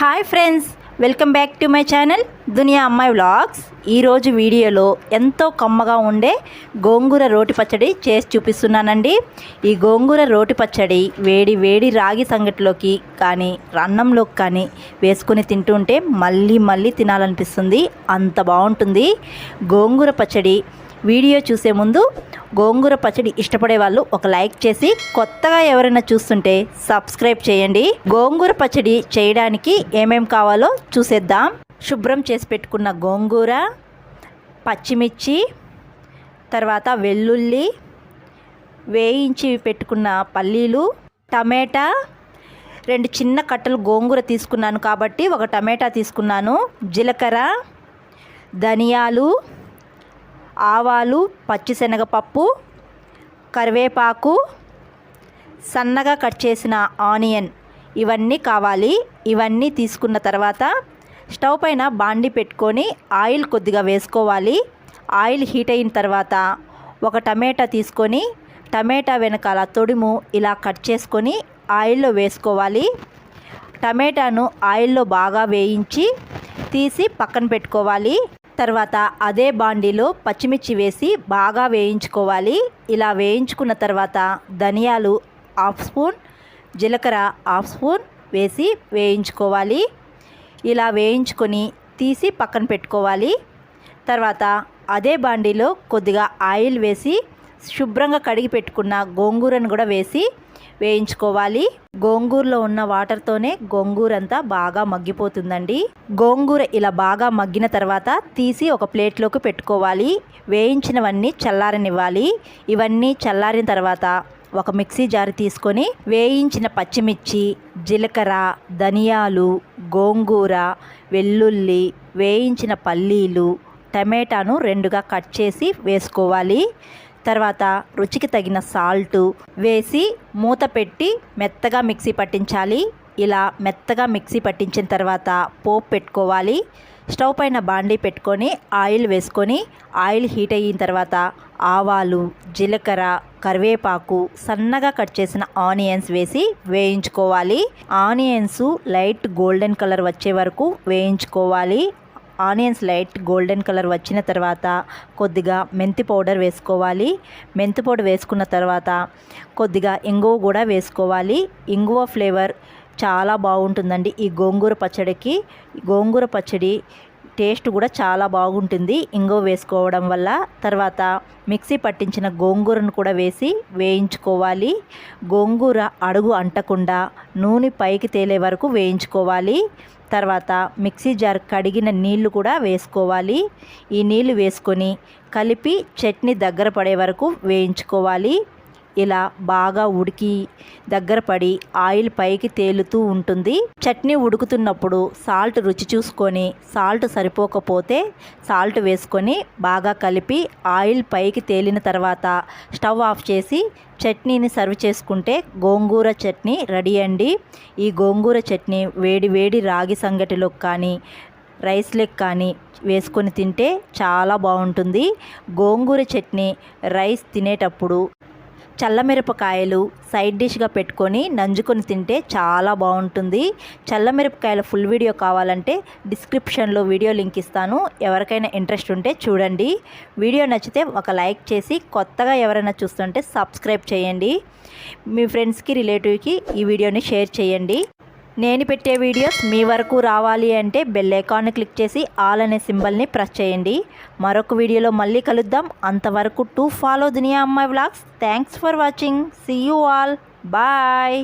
Hi friends welcome back to my channel దునియా అమ్మాయి vlogs ఈరోజు వీడియోలో ఎంతో కమ్మగా ఉండే గోంగూర రోటి పచ్చడి చేసి చూపిస్తున్నానండి. ఈ గోంగూర రోటి పచ్చడి వేడి వేడి రాగి సంగటిలోకి కానీ అన్నంలోకి కానీ వేసుకుని తింటుంటే మళ్ళీ మళ్ళీ తినాలనిపిస్తుంది. అంత బాగుంటుంది. గోంగూర పచ్చడి వీడియో చూసే ముందు గోంగూర పచ్చడి ఇష్టపడే వాళ్ళు ఒక లైక్ చేసి కొత్తగా ఎవరైనా చూస్తుంటే సబ్స్క్రైబ్ చేయండి. గోంగూర పచ్చడి చేయడానికి ఏమేం కావాలో చూసేద్దాం. శుభ్రం చేసి పెట్టుకున్న గోంగూర పచ్చిమిర్చి తర్వాత వెల్లుల్లి వేయించి పెట్టుకున్న పల్లీలు టమాటా రెండు చిన్న కట్టలు గోంగూర తీసుకున్నాను కాబట్టి ఒక టమాటా తీసుకున్నాను జీలకర్ర ధనియాలు ఆవాలు పచ్చిశనగపప్పు కరివేపాకు సన్నగా కట్ చేసిన ఆనియన్. ఇవన్నీ కావాలి. ఇవన్నీ తీసుకున్న తర్వాత స్టవ్ పైన బాండి పెట్టుకొని ఆయిల్ కొద్దిగా వేసుకోవాలి. ఆయిల్ హీట్ అయిన తర్వాత ఒక టమాటా తీసుకొని టమాటా వెనకాల తొడుము ఇలా కట్ చేసుకొని ఆయిల్లో వేసుకోవాలి. టమాటాను ఆయిల్లో బాగా వేయించి తీసి పక్కన పెట్టుకోవాలి. తర్వాత అదే బాండీలో పచ్చిమిర్చి వేసి బాగా వేయించుకోవాలి. ఇలా వేయించుకున్న తర్వాత ధనియాలు హాఫ్ స్పూన్ జీలకర్ర హాఫ్ స్పూన్ వేసి వేయించుకోవాలి. ఇలా వేయించుకొని తీసి పక్కన పెట్టుకోవాలి. తర్వాత అదే బాండీలో కొద్దిగా ఆయిల్ వేసి శుభ్రంగా కడిగి పెట్టుకున్న గోంగూరను కూడా వేసి వేయించుకోవాలి. గోంగూరలో ఉన్న వాటర్తోనే గోంగూర అంతా బాగా మగ్గిపోతుందండి. గోంగూర ఇలా బాగా మగ్గిన తర్వాత తీసి ఒక ప్లేట్లోకి పెట్టుకోవాలి. వేయించినవన్నీ చల్లారనివ్వాలి. ఇవన్నీ చల్లారిన తర్వాత ఒక మిక్సీ జార్ తీసుకొని వేయించిన పచ్చిమిర్చి జీలకర్ర ధనియాలు గోంగూర వెల్లుల్లి వేయించిన పల్లీలు టమాటాను రెండుగా కట్ చేసి వేసుకోవాలి. తర్వాత రుచికి తగిన సాల్టు వేసి మూత పెట్టి మెత్తగా మిక్సీ పట్టించాలి. ఇలా మెత్తగా మిక్సీ పట్టించిన తర్వాత పోపు పెట్టుకోవాలి. స్టవ్ పైన బాండీ పెట్టుకొని ఆయిల్ వేసుకొని ఆయిల్ హీట్ అయిన తర్వాత ఆవాలు జీలకర్ర కరివేపాకు సన్నగా కట్ చేసిన ఆనియన్స్ వేసి వేయించుకోవాలి. ఆనియన్స్ లైట్ గోల్డెన్ కలర్ వచ్చే వరకు వేయించుకోవాలి. ఆనియన్స్ లైట్ గోల్డెన్ కలర్ వచ్చిన తర్వాత కొద్దిగా మెంతి పౌడర్ వేసుకోవాలి. మెంతి పౌడర్ వేసుకున్న తర్వాత కొద్దిగా ఇంగువ కూడా వేసుకోవాలి. ఇంగువ ఫ్లేవర్ చాలా బాగుంటుందండి ఈ గోంగూర పచ్చడికి. గోంగూర పచ్చడి టేస్ట్ కూడా చాలా బాగుంటుంది ఇంగువ వేసుకోవడం వల్ల. తర్వాత మిక్సీ పట్టించిన గోంగూరను కూడా వేసి వేయించుకోవాలి. గోంగూర అడుగు అంటకుండా నూనె పైకి తేలే వరకు వేయించుకోవాలి. తర్వాత మిక్సీ జార్ కడిగిన నీళ్ళు కూడా వేసుకోవాలి. ఈ నీళ్ళు వేసుకొని కలిపి చట్నీ దగ్గర పడే వరకు వేయించుకోవాలి. ఇలా బాగా ఉడికి దగ్గర పడి ఆయిల్ పైకి తేలుతూ ఉంటుంది. చట్నీ ఉడుకుతున్నప్పుడు సాల్ట్ రుచి చూసుకొని సాల్ట్ సరిపోకపోతే సాల్ట్ వేసుకొని బాగా కలిపి ఆయిల్ పైకి తేలిన తర్వాత స్టవ్ ఆఫ్ చేసి చట్నీని సర్వ్ చేసుకుంటే గోంగూర చట్నీ రెడీ అండి. ఈ గోంగూర చట్నీ వేడి వేడి రాగి సంగటిలోకి కానీ రైస్లెక్ కానీ వేసుకొని తింటే చాలా బాగుంటుంది. గోంగూర చట్నీ రైస్ తినేటప్పుడు చల్లమిరపకాయలు సైడ్ డిష్గా పెట్టుకొని నంజుకొని తింటే చాలా బాగుంటుంది. చల్లమిరపకాయల ఫుల్ వీడియో కావాలంటే డిస్క్రిప్షన్లో వీడియో లింక్ ఇస్తాను. ఎవరికైనా ఇంట్రెస్ట్ ఉంటే చూడండి. వీడియో నచ్చితే ఒక లైక్ చేసి కొత్తగా ఎవరైనా చూస్తుంటే సబ్స్క్రైబ్ చేయండి. మీ ఫ్రెండ్స్కి రిలేటివ్కి ఈ వీడియోని షేర్ చేయండి. నేను పెట్టే వీడియోస్ మీ వరకు రావాలి అంటే బెల్ ఐకాన్ని క్లిక్ చేసి ఆల్ అనే సింబల్ని ప్రెస్ చేయండి. మరొక వీడియోలో మళ్ళీ కలుద్దాం. అంతవరకు టు ఫాలో దునియా అమ్మాయి vlogs thanks for watching see you all bye